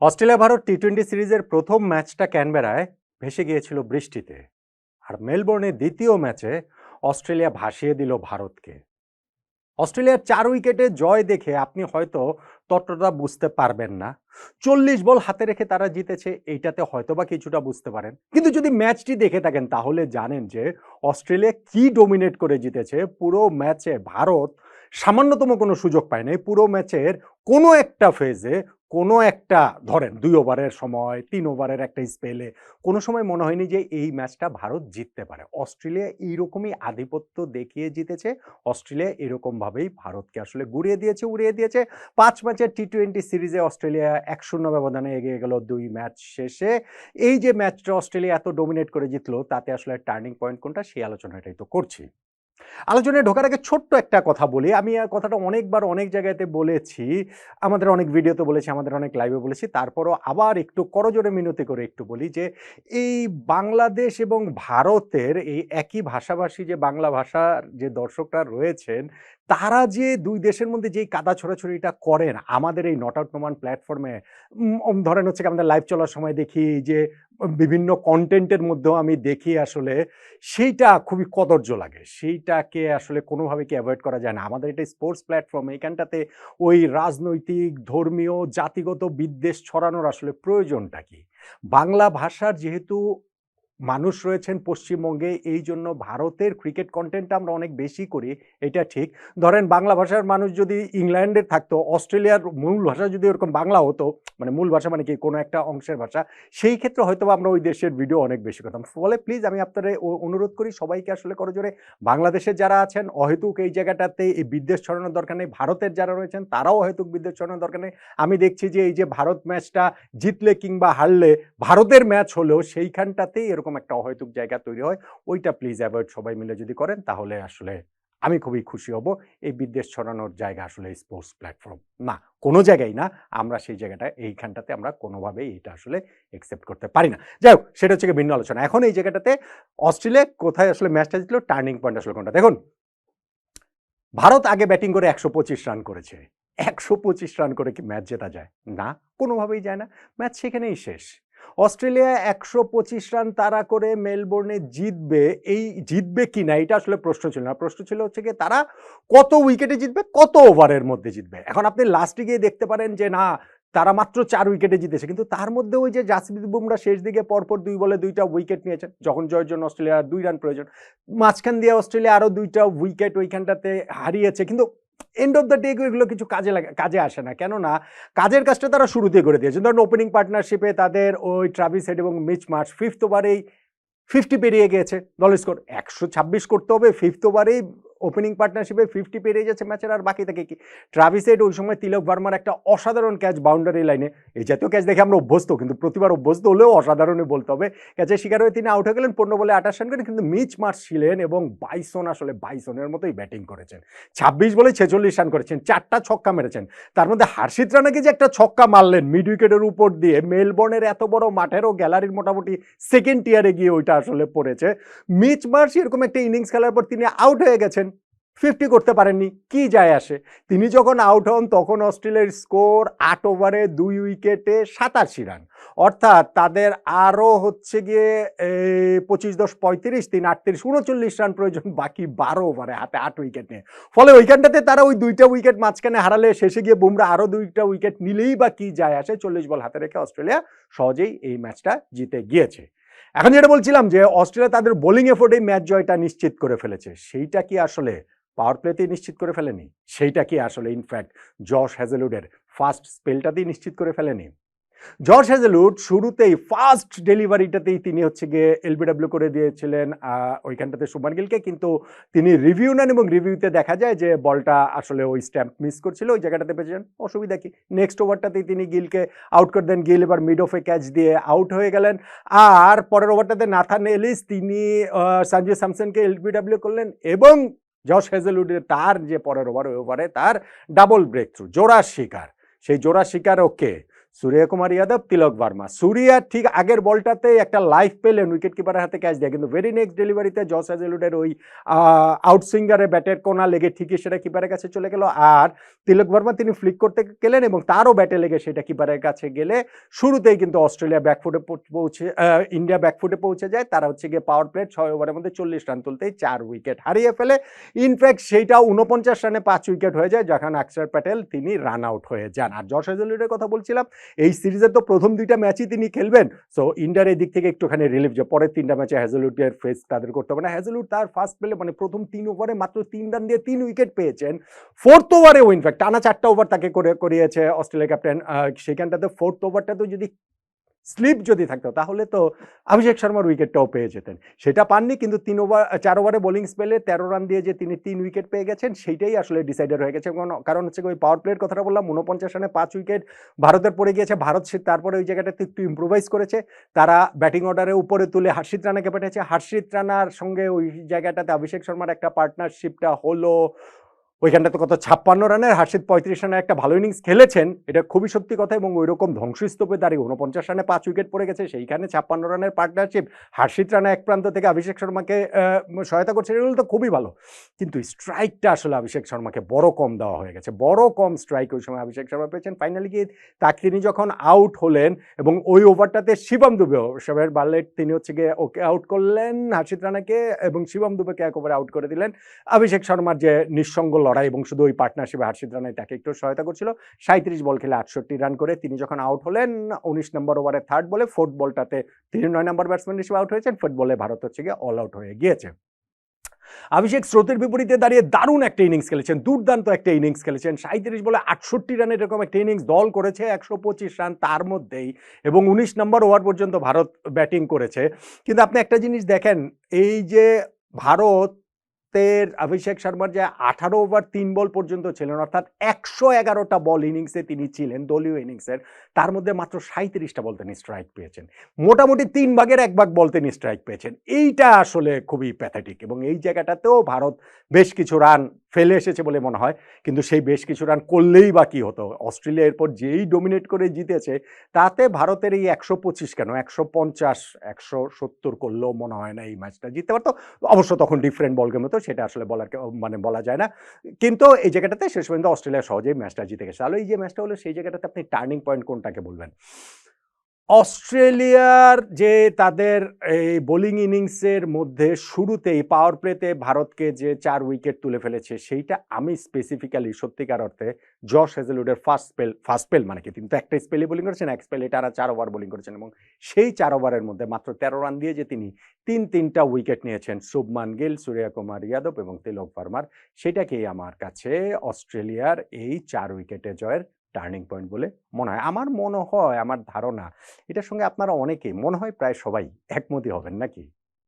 Australia Bharat T twenty সিরিজের প্রথম ম্যাচটা ক্যানবেরায় ভেসে গিয়েছিল বৃষ্টিতে। আর মেলবোর্নে দ্বিতীয় ম্যাচে অস্ট্রেলিয়া ভাসিয়ে দিল ভারতকে। অস্ট্রেলিয়ার চার উইকেটে জয় দেখে আপনি হয়তো ততটা বুঝতে পারবেন না। চল্লিশ বল হাতে রেখে তারা জিতেছে, এইটাতে হয়তোবা কিছুটা বুঝতে পারেন। কিন্তু যদি ম্যাচটি দেখে থাকেন, তাহলে জানেন যে অস্ট্রেলিয়া কি ডোমিনেট করে জিতেছে। পুরো ম্যাচে ভারত সামান্যতম কোনো সুযোগ পায় নাই পুরো ম্যাচের কোনো একটা ফেজে কোনো একটা, ধরেন দুই ওভারের সময়, তিন ওভারের একটা স্পেলে কোনো সময় মনে হয়নি যে এই ম্যাচটা ভারত জিততে পারে। অস্ট্রেলিয়া এইরকমই আধিপত্য দেখিয়ে জিতেছে, অস্ট্রেলিয়া এরকমভাবেই ভারতকে আসলে গুড়িয়ে দিয়েছে, উড়িয়ে দিয়েছে। পাঁচ ম্যাচের টি টোয়েন্টি সিরিজে অস্ট্রেলিয়া এক শূন্য ব্যবধানে এগিয়ে গেল দুই ম্যাচ শেষে। এই যে ম্যাচটা অস্ট্রেলিয়া এত ডোমিনেট করে জিতলো, তাতে আসলে টার্নিং পয়েন্ট কোনটা, সেই আলোচনাটাই তো করছি। আলোচনায় ঢোকার আগে ছোট্ট একটা কথা বলি। আমি কথাটা অনেকবার অনেক জায়গাতে বলেছি। আমাদের অনেক ভিডিওতে বলেছি, আমাদের অনেক লাইভে বলেছি। তারপরও আবার একটু করজোরে মিনতি করে একটু বলি যে, এই বাংলাদেশ এবং ভারতের এই একই ভাষাভাষী যে বাংলা ভাষার যে দর্শকরা রয়েছেন তারা যে দুই দেশের মধ্যে যেই কাদা ছোড়াছড়িটা করেন, আমাদের এই নট আউট নোমান প্ল্যাটফর্মে ধরেন হচ্ছে আমাদের লাইভ চলার সময় দেখি যে, বিভিন্ন কন্টেন্টের মধ্যেও আমি দেখি আসলে সেইটা খুবই কদর্য লাগে। সেইটাকে আসলে কোনোভাবে কি অ্যাভয়েড করা যায় না। আমাদের এটা স্পোর্টস প্ল্যাটফর্ম এইখানটাতে ওই রাজনৈতিক, ধর্মীয়, জাতিগত বিদ্বেষ ছড়ানোর আসলে প্রয়োজনটা কি? বাংলা ভাষার যেহেতু মানুষ রয়েছেন পশ্চিমবঙ্গে, এই জন্য ভারতের ক্রিকেট কন্টেন্টটা আমরা অনেক বেশি করি, এটা ঠিক। ধরেন বাংলা ভাষার মানুষ যদি ইংল্যান্ডের থাকতো, অস্ট্রেলিয়ার মূল ভাষা যদি ওরকম বাংলা হতো মানে মূল ভাষা মানে কি, কোনো একটা অংশের ভাষা, সেই ক্ষেত্রে হয়তো আমরা ওই দেশের ভিডিও অনেক বেশি করতাম। ফলে প্লিজ আমি আপনাদের অনুরোধ করি, সবাইকে আসলে করো জোরে, বাংলাদেশের যারা আছেন, অহেতুক এই জায়গাটাতে এই বিদ্বেষ ছড়ানোর দরকার নেই, ভারতের যারা রয়েছেন, তারাও অহেতুক বিদ্বেষ ছড়ানোর দরকার নেই। আমি দেখছি যে এই যে ভারত ম্যাচটা জিতলে কিংবা হারলে, ভারতের ম্যাচ হলেও সেইখানটাতেই এরকম একটা অহেতুক জায়গা তৈরি হয়, ওইটা প্লিজ অ্যাভয়েড সবাই মিলে যদি করেন, তাহলে আসলে আমি খুবই খুশি হব। এই বিদ্বেষ ছড়ানোর জায়গা আসলে স্পোর্টস প্ল্যাটফর্ম না, কোনো জায়গায় না, আমরা সেই জায়গাটা, এইখানটাতে আমরা কোনোভাবেই এটা আসলে একসেপ্ট করতে পারি না। যাই হোক, সেটা হচ্ছে ভিন্ন আলোচনা। এখন এই জায়গাটাতে অস্ট্রেলিয়া কোথায় আসলে ম্যাচটা জিতলো টার্নিং পয়েন্ট আসলে কোনটা? দেখুন, ভারত আগে ব্যাটিং করে একশো পঁচিশ রান করেছে। একশো পঁচিশ রান করে কি ম্যাচ জেতা যায়? না, কোনোভাবেই যায় না। ম্যাচ সেখানেই শেষ। অস্ট্রেলিয়া একশো পঁচিশ রান তারা করে মেলবোর্নে জিতবে। এই জিতবে কি না, এটা আসলে প্রশ্ন ছিল না। প্রশ্ন ছিল হচ্ছে গিয়ে তারা কত উইকেটে জিতবে, কত ওভারের মধ্যে জিতবে। এখন আপনি লাস্টে গিয়ে দেখতে পারেন যে না, তারা মাত্র চার উইকেটে জিতেছে। কিন্তু তার মধ্যে ওই যে জাসপ্রীত বুমরা শেষ দিকে পরপর দুই বলে দুইটা উইকেট নিয়েছেন, যখন জয়ের জন্য অস্ট্রেলিয়ার দুই রান প্রয়োজন। মাঝখান দিয়ে অস্ট্রেলিয়া আরও দুইটা উইকেট ওইখানটাতে হারিয়েছে। কিন্তু এন্ড অফ দ্য ডে এগুলো কিছু কাজে লাগে, কাজে আসে না। কেননা, কাজের কাজটা তারা শুরুতে করে দিয়েছে। ধরুন ওপেনিং পার্টনারশিপে তাদের ওই ট্রাভিস হেড এবং মিচ মার্চ ফিফথ ওভারেই ফিফটি পেরিয়ে গিয়েছে। দলের স্কোর একশো ছাব্বিশ করতে হবে। ফিফথ ওভারেই ওপেনিং পার্টনারশিপে ফিফটি পেরিয়ে যাচ্ছে ম্যাচের আর বাকি থাকে কি? ট্রাভিস হেড ওই সময় তিলক ভার্মার একটা অসাধারণ ক্যাচ বাউন্ডারি লাইনে এই জাতীয় ক্যাচ দেখে আমরা অভ্যস্ত, কিন্তু প্রতিবার অভ্যস্ত হলেও অসাধারণই বলতে হবে। ক্যাচের শিকার হয়ে তিনি আউট হয়ে গেলেন পনেরো বলে আঠাশ রান করে, কিন্তু মিচ মার্চ ছিলেন এবং বাইসন আসলে বাইসনের মতোই ব্যাটিং করেছেন। ছাব্বিশ বলে ছেচল্লিশ রান করেছেন, চারটা ছক্কা মেরেছেন। তার মধ্যে হার্ষিত রানাকে যে একটা ছক্কা মারলেন মিড উইকেটের উপর দিয়ে মেলবোর্নের এত বড় মাঠেরও গ্যালারির মোটামুটি সেকেন্ড টিয়ারে গিয়ে ওইটা আসলে পড়েছে। মিচ মার্চ এরকম একটা ইনিংস খেলার পর তিনি আউট হয়ে গেছেন। ফিফটি করতে পারেননি, কি যায় আসে? তিনি যখন আউট হন, তখন অস্ট্রেলিয়ার স্কোর আট ওভারে দুই উইকেটে সাতাশি রান অর্থাৎ তাদের আরও হচ্ছে গিয়ে পঁচিশ দশ পঁয়ত্রিশ, তিন আটত্রিশ, উনচল্লিশ রান প্রয়োজন, বাকি বারো ওভারে হাতে আট উইকেট নিয়ে। ফলে ওইখানটাতে তারা ওই দুইটা উইকেট মাঝখানে হারালে শেষে গিয়ে বুমরা আরও দুইটা উইকেট নিলেই বা কি যায় আসে, চল্লিশ বল হাতে রেখে অস্ট্রেলিয়া সহজেই এই ম্যাচটা জিতে গিয়েছে। এখন যেটা বলছিলাম যে, অস্ট্রেলিয়া তাদের বোলিং এফোর্টেই ম্যাচ জয়টা নিশ্চিত করে ফেলেছে, সেইটা কি আসলে পাওয়ার প্লেতেই নিশ্চিত করে ফেলেনি। সেইটা কি আসলে ইনফ্যাক্ট জশ হ্যাজেলুডের ফার্স্ট স্পেলটাতেই নিশ্চিত করে ফেলেনি? জর্জ হ্যাজেলুড শুরুতেই ফার্স্ট ডেলিভারিটাতেই তিনি হচ্ছে গিয়ে এলবিডব্লিউ করে দিয়েছিলেন ওইখানটাতে সুমান গিলকে কিন্তু তিনি রিভিউ নেন এবং রিভিউতে দেখা যায় যে বলটা আসলে ওই স্ট্যাম্প মিস করছিল ওই জায়গাটাতে পেয়েছেন অসুবিধা কি? নেক্সট ওভারটাতেই তিনি গিলকে আউট করে দেন। গিল এবার মিড অফে ক্যাচ দিয়ে আউট হয়ে গেলেন। আর পরের ওভারটাতে নাথান এলিস তিনি আহ, সঞ্জু স্যামসনকে এলবিডব্লিউ করলেন এবং জশ হেজেলউডের তার যে পরের ওভার ওভারে তার ডাবল ব্রেক থ্রু জোড়া শিকার। সেই জোড়া শিকার ওকে সূর্যকুমার যাদব তিলক ভার্মা সূর্যা ঠিক আগের বলটাতে একটা লাইফ পেলেন উইকেট কিপারের হাতে ক্যাচ দেয়। কিন্তু ভেরি নেক্সট ডেলিভারিতে জস হ্যাজেলুডের ওই আউটসুইঙ্গারে ব্যাটের কোনা লেগে ঠিকই সেটা কিপারের কাছে চলে গেল। আর তিলক ভার্মা তিনি ফ্লিক করতে গেলেন এবং তারও ব্যাটে লেগে সেটা কিপারের কাছে গেলে শুরুতেই কিন্তু অস্ট্রেলিয়া ব্যাকফুটে পৌঁছে ইন্ডিয়া ব্যাকফুটে পৌঁছে যায়। তারা হচ্ছে গিয়ে পাওয়ার প্লেট ছয় ওভারের মধ্যে চল্লিশ রান তুলতেই চার উইকেট হারিয়ে ফেলে। ইনফ্যাক্ট সেইটা উনপঞ্চাশ রানে পাঁচ উইকেট হয়ে যায়, যখন অক্ষর প্যাটেল তিনি রান আউট হয়ে যান। আর জশ হ্যাজেলউডের কথা বলছিলাম এই সিরিজের তো প্রথম দুইটা ম্যাচই তিনি খেলবেন। সো ইন্ডিয়ার এই দিক থেকে একটুখানি রিলিফ যে পরের তিনটা ম্যাচে হ্যাজেলউডের ফেস তাদের করতে হবে না। হ্যাজেলউড তার ফার্স্ট প্লে মানে প্রথম তিন ওভারে মাত্র তিন রান দিয়ে তিন উইকেট পেয়েছেন। ফোর্থ ওভারেও ইনফ্যাক্ট টানা চারটা ওভার তাকে করে, করিয়েছে অস্ট্রেলিয়া ক্যাপ্টেন সেখানটাতে ফোর্থ ওভারটা তো যদি স্লিপ যদি থাকতো, তাহলে তো অভিষেক শর্মার উইকেটটাও পেয়ে যেতেন। সেটা পাননি, কিন্তু তিন ওভার, চার ওভারে বোলিং স্পেলে তেরো রান দিয়ে যে তিনি তিন উইকেট পেয়ে গেছেন, সেইটাই আসলে ডিসাইডার হয়ে গেছে। কারণ- হচ্ছে ওই পাওয়ার প্লের কথাটা বললাম উনপঞ্চাশ রানে পাঁচ উইকেট ভারতের পড়ে গিয়েছে। ভারত তারপরে ওই জায়গাটাতে একটু ইম্প্রোভাইজ করেছে। তারা ব্যাটিং অর্ডারে উপরে তুলে হার্ষিত রানাকে পাঠিয়েছে হার্ষিত রানার সঙ্গে ওই জায়গাটাতে অভিষেক শর্মার একটা পার্টনারশিপটা হলো ওইখানটাতে কত ছাপ্পান্ন রানের, হার্ষিত পঁয়ত্রিশ রানের একটা ভালো ইনিংস খেলেছেন। এটা খুবই সত্যি কথা এবং ওই রকম ধ্বংসস্তূপে দাঁড়িয়ে উনপঞ্চাশ রানে পাঁচ উইকেট পড়ে গেছে। সেইখানে ছাপ্পান্ন রানের পার্টনারশিপ, হার্ষিত রানা এক প্রান্ত থেকে অভিষেক শর্মাকে সহায়তা করছে, এগুলো তো খুবই ভালো। কিন্তু স্ট্রাইকটা আসলে অভিষেক শর্মাকে বড় কম দেওয়া হয়ে গেছে। বড় কম স্ট্রাইক ওই সময় অভিষেক শর্মা পেয়েছেন। ফাইনালি গিয়ে তাকে তিনি যখন আউট হলেন এবং ওই ওভারটাতে শিবম দুবে সবের বাল্লেট তিনি হচ্ছে গিয়ে ওকে আউট করলেন হার্ষিত রানাকে এবং শিবম দুবেকে এক ওভারে আউট করে দিলেন। অভিষেক শর্মার যে নিঃসঙ্গ লড়াই এবং শুধু ওই পার্টনারশিপে হার্ষিত রানাই তাকে একটু সহায়তা করছিল। সাঁত্রিশ বল খেলে আটষট্টি রান করে তিনি যখন আউট হলেন, উনিশ নম্বর ওভারে থার্ড বলে ফোর্থ বলটাতে তিনি নয় নম্বর ব্যাটসম্যান হিসেবে আউট হয়েছেন। ফোর্থ বলে ভারত হচ্ছে গিয়ে অল আউট হয়ে গিয়েছে। অভিষেক স্রোতের বিপরীতে দাঁড়িয়ে দারুণ একটা ইনিংস খেলেছেন, দুর্দান্ত একটা ইনিংস খেলেছেন। সাঁত্রিশ বলে আটষট্টি রানের এরকম একটা ইনিংস দল করেছে, একশো পঁচিশ রান তার মধ্যেই এবং উনিশ নম্বর ওভার পর্যন্ত ভারত ব্যাটিং করেছে। কিন্তু আপনি একটা জিনিস দেখেন, এই যে ভারতের অভিষেক শর্মার যে আঠারো ওভার তিন বল পর্যন্ত ছিলেন, অর্থাৎ একশো এগারোটা বল ইনিংসে তিনি ছিলেন, দলীয় ইনিংসের, তার মধ্যে মাত্র সাঁত্রিশটা বল তিনি স্ট্রাইক পেয়েছেন। মোটামুটি তিন ভাগের এক ভাগ বল তিনি স্ট্রাইক পেয়েছেন। এইটা আসলে খুবই প্যাথেটিক এবং এই জায়গাটাতেও ভারত বেশ কিছু রান ফেলে এসেছে বলে মনে হয়। কিন্তু সেই বেশ কিছু রান করলেই বা কী হতো? অস্ট্রেলিয়া এরপর যেই ডোমিনেট করে জিতেছে, তাতে ভারতের এই একশো পঁচিশ কেন? একশো পঞ্চাশ, একশো সত্তর করলেও মনে হয় না এই ম্যাচটা জিততে পারতো। অবশ্য তখন ডিফারেন্ট বল গেম হতো, সেটা আসলে বলার মানে বলা যায় না। কিন্তু এই জায়গাটাতে শেষ পর্যন্ত অস্ট্রেলিয়া সহজেই ম্যাচটা জিতে গেছে। তাহলে এই যে ম্যাচটা হলো, সেই জায়গাটাতে আপনি টার্নিং পয়েন্ট কোনটাকে বলবেন? অস্ট্রেলিয়ার যে তাদের এই বোলিং ইনিংসের মধ্যে শুরুতেই পাওয়ার প্লেতে ভারতকে যে চার উইকেট তুলে ফেলেছে, সেইটা আমি স্পেসিফিক্যালি সত্যিকার অর্থে জশ হেজেলউডের ফার্স্ট স্পেল ফার্স্ট স্পেল মানে কি? তিনি তো একটা স্পেলে বোলিং করেছেন, এক স্পেলে তারা চার ওভার বোলিং করেছেন এবং সেই চার ওভারের মধ্যে মাত্র তেরো রান দিয়ে যে তিনি তিন, তিনটা উইকেট নিয়েছেন শুভমান গিল, সূর্যা কুমার যাদব এবং তিলক ভার্মার। সেটাকেই আমার কাছে অস্ট্রেলিয়ার এই চার উইকেটে জয়ের টার্নিং পয়েন্ট বলে মনে হয়। আমার মনে হয়, আমার ধারণা, এটার সঙ্গে আপনারা অনেকেই, মনে হয় প্রায় সবাই একমতই হবেন নাকি?